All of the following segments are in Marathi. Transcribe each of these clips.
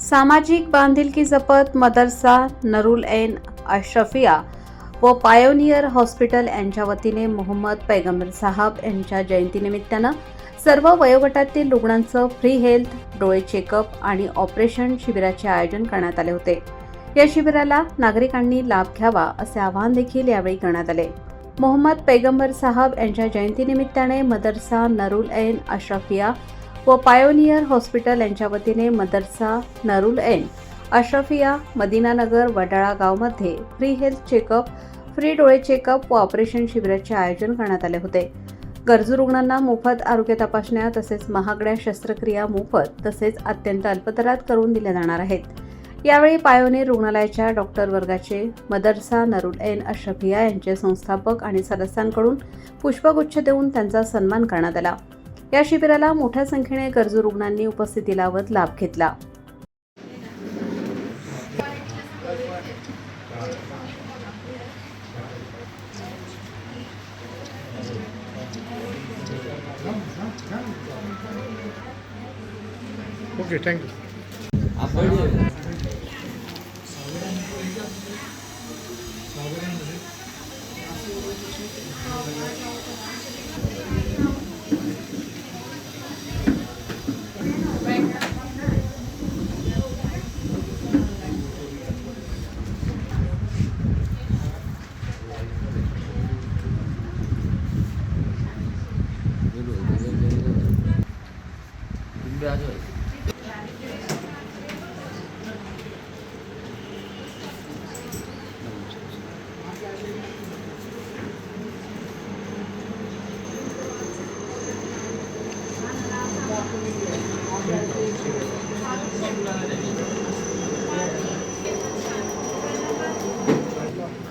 सामाजिक बांधिलकी जपत मदरसा नरुल एन अशफिया व पायोनियर हॉस्पिटल यांच्या वतीने मोहम्मद पैगंबर साहब यांच्या जयंतीनिमित्तानं सर्व वयोगटातील रुग्णांचं फ्री हेल्थ डोळे चेकअप आणि ऑपरेशन शिबिराचे आयोजन करण्यात आले होते. या शिबिराला नागरिकांनी लाभ घ्यावा असे आवाहन देखील यावेळी करण्यात आले. मोहम्मद पैगंबर साहब यांच्या जयंतीनिमित्ताने मदरसा नरुल एन अशफिया व पायोनियर हॉस्पिटल यांच्या वतीने मदरसा नरुल एन अशरफिया मदिनानगर वडाळा गावमध्ये फ्री हेल्थ चेकअप फ्री डोळे चेकअप व ऑपरेशन शिबिराचे आयोजन करण्यात आले होते. गरजू रुग्णांना मोफत आरोग्य तपासण्या तसेच महागड्या शस्त्रक्रिया मोफत तसेच अत्यंत अल्पदरात करून दिल्या जाणार आहेत. यावेळी पायोनेर रुग्णालयाच्या डॉक्टर वर्गाचे मदरसा नरुल एन अशरफिया यांचे संस्थापक आणि सदस्यांकडून पुष्पगुच्छ देऊन त्यांचा सन्मान करण्यात आला. या शिबिराला मोठ्या संख्येने गरजू रुग्णांनी उपस्थिती लावत लाभ घेतला. Okay thank you 하지 마세요.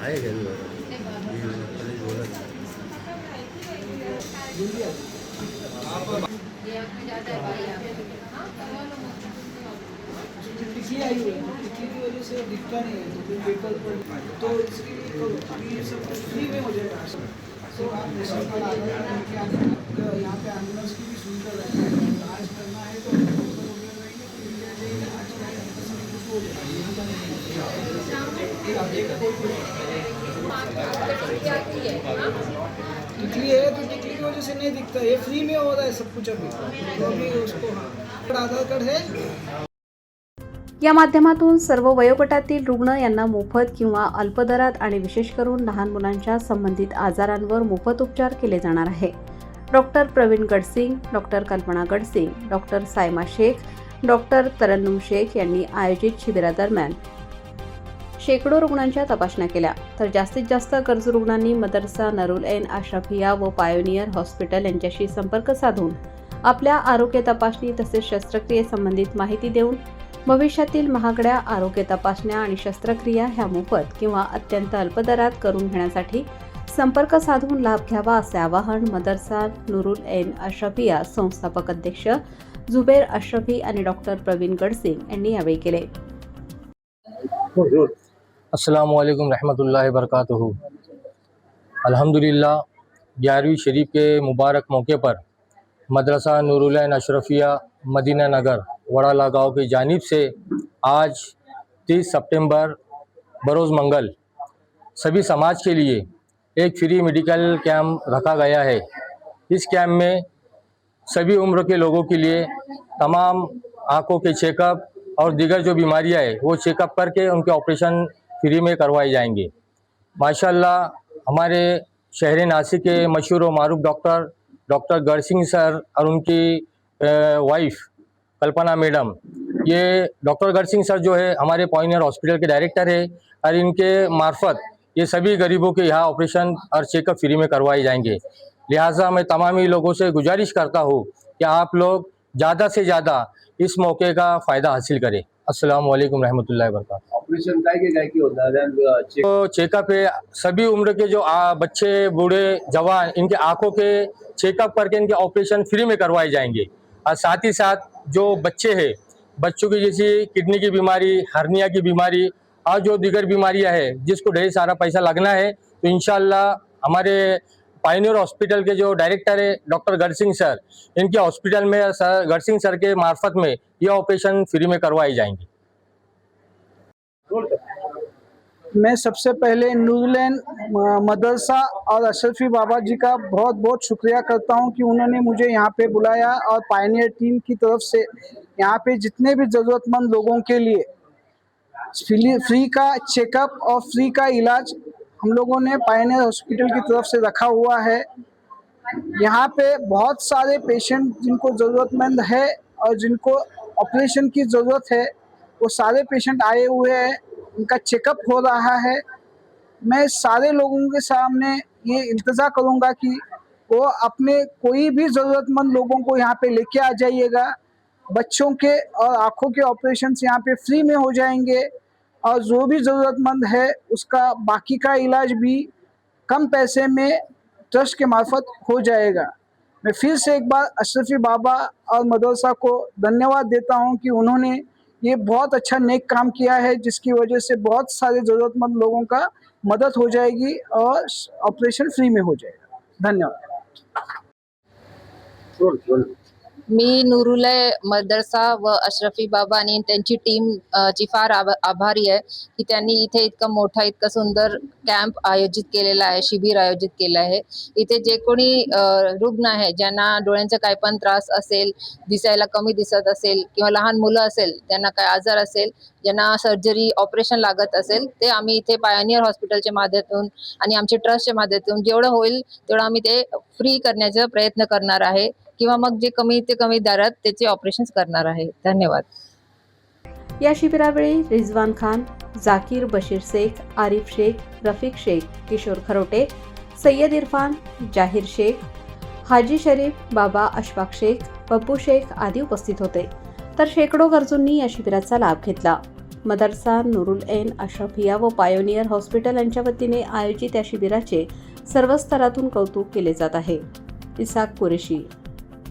아예 계속 टिकली आई हुई है की वजह से दिखता नहीं है तो पेपर पर तो इसके लिए अभी ये सब फ्री में हो जाएगा। तो आप आना आपका यहाँ पे एंबुलेंस की भी सुविधा इलाज करना है तो तो आज हो? तो की वजह से नहीं दिखता। ये फ्री में हो रहा है सब कुछ अभी। तो अभी उसको हाँ। आधार कार्ड है। या माध्यमातून सर्व वयोगटातील रुग्ण यांना मोफत किंवा अल्पदरात आणि विशेष करून लहान मुलांच्या संबंधित आजारांवर मोफत उपचार केले जाणार आहे. Doctor Pravin Gadsing doctor Kalpana Gadsing doctor Saima Shaikh doctor Tarannum Shaikh यांनी आयोजित शिबिरादरम्यान शेकडो रुग्णांच्या तपासण्या केल्या. तर जास्तीत जास्त गरजू रुग्णांनी मदरसा नरुल एन आशरफिया व पायोनियर हॉस्पिटल यांच्याशी संपर्क साधून आपल्या आरोग्य तपासणी तसेच शस्त्रक्रियेसंबंधित माहिती देऊन भविष्यातील महागड्या आरोग्य तपासण्या आणि शस्त्रक्रिया ह्या मोफत किंवा अत्यंत अल्पदरात करून घेण्यासाठी संपर्क साधून लाभ घ्यावा असे आवाहन मदरसा नुरुल एन अशफिया संस्थापक अध्यक्ष जुबेर अशफी आणि डॉक्टर प्रवीण गडसिंग यांनी यावेळी केले. अस्सलाम वालेकुम रहमतुल्लाहि वबरकातुहू अल्हम्दुलिल्लाह ग्यारहवीं शरीफ के मुबारक मौके पर मदरसा नूरुलैन अशरफिया मदीना नगर वड़ाला गाँव की जानिब से आज 30 सितंबर, बरोज़ मंगल। सभी समाज के लिए एक फ्री मेडिकल कैंप रखा गया है। इस कैंप में सभी उम्र के लोगों के लिए तमाम आँखों के चेकअप और दीगर जो बीमारियाँ है, वो चेकअप करके उनके ऑपरेशन फ्री में करवाए जाएँगे। माशाल्लाह, हमारे शहर नासिक के मशहूर व मारूफ डॉक्टर डॉक्टर गढ़सिंह सर और उनकी वाइफ कल्पना मैडम ये डॉक्टर गढ़सिंह सर जो है हमारे पॉइनियर हॉस्पिटल के डायरेक्टर है और इनके मार्फत ये सभी गरीबों के यहाँ ऑपरेशन और चेकअप फ्री में करवाए जाएँगे। लिहाजा मैं तमाम ही लोगों से गुजारिश करता हूँ कि आप लोग ज़्यादा से ज़्यादा इस मौके का फ़ायदा हासिल करें। अस्सलाम वालेकुम रहमतुल्लाहि वबरकातुहू। ऑपरेशन तो चेकअप है सभी उम्र के जो आ, बच्चे बूढ़े जवान इनके आँखों के चेकअप करके इनके ऑपरेशन फ्री में करवाए जाएँगे। और साथ ही साथ जो बच्चे हैं, बच्चों की जैसी किडनी की बीमारी, हर्निया की बीमारी, और जो दीगर बीमारियाँ हैं, जिसको ढेर सारा पैसा लगना है तो इनशाला हमारे पाइनियर हॉस्पिटल के जो डायरेक्टर है, डॉक्टर गढ़ सिंह सर, इनके हॉस्पिटल में सर गढ़सिंह सर के मार्फत में यह ऑपरेशन फ्री में करवाए जाएँगे। मैं सबसे पहले नूरलैन मदरसा और अशरफी बाबा जी का बहुत बहुत शुक्रिया करता हूँ कि उन्होंने मुझे यहाँ पे बुलाया और पायनियर टीम की तरफ़ से यहाँ पे जितने भी ज़रूरतमंद लोगों के लिए फ्री का चेकअप और फ्री का इलाज हम लोगों ने पायनियर हॉस्पिटल की तरफ़ से रखा हुआ है। यहाँ पे बहुत सारे पेशेंट जिनको ज़रूरतमंद है और जिनको ऑपरेशन की ज़रूरत है, वो सारे पेशेंट आए हुए हैं। उनका चेकअप हो रहा है। मैं सारे लोगों के सामने ये इल्तजा करूँगा कि वो अपने कोई भी ज़रूरतमंद लोगों को यहाँ पे लेके आ जाइएगा। बच्चों के और आँखों के ऑपरेशन यहाँ पे फ्री में हो जाएँगे और जो भी ज़रूरतमंद है, उसका बाकी का इलाज भी कम पैसे में ट्रस्ट के मार्फत हो जाएगा। मैं फिर से एक बार अशरफी बाबा और मदरसा को धन्यवाद देता हूँ कि उन्होंने ये बहुत अच्छा नेक काम किया है, जिसकी वजह से बहुत सारे ज़रूरतमंद लोगों का मदद हो जाएगी और ऑपरेशन फ्री में हो जाएगा। धन्यवाद। मी नुरुलय मदरसा व अशरफी बाबा आणि त्यांची टीम अ, ची फार आभ- आभारी आहे की त्यांनी इथे इतकं मोठा इतकं सुंदर कॅम्प आयोजित केलेला आहे शिबिर आयोजित केलं आहे. इथे जे कोणी अ, रुग्ण आहे ज्यांना डोळ्यांचा काय पण त्रास असेल दिसायला कमी दिसत असेल किंवा लहान मुलं असेल त्यांना काय आजार असेल ज्यांना सर्जरी ऑपरेशन लागत असेल ते आम्ही इथे पायोनियर हॉस्पिटलच्या माध्यमातून आणि आमच्या ट्रस्टच्या माध्यमातून जेवढं होईल तेवढं आम्ही ते फ्री करण्याचा प्रयत्न करणार आहे. किंवा मग जे कमी ते कमी दरात त्याचे ऑपरेशन्स करणार आहे. धन्यवाद. या शिबिरावेळी रिझवान खान जाकीर बशीर शेख आरिफ शेख रफिक शेख किशोर खरोटे सय्यद इरफान जाहीर शेख हाजी शरीफ बाबा अशफाक शेख पप्पू शेख आदी उपस्थित होते. तर शेकडो गरजूंनी या शिबिराचा लाभ घेतला. मदरसा नुरुल एन अशरफिया व पायोनियर हॉस्पिटल यांच्या वतीने आयोजित या शिबिराचे सर्व स्तरातून कौतुक केले जात आहे. इसाक कुरेशी.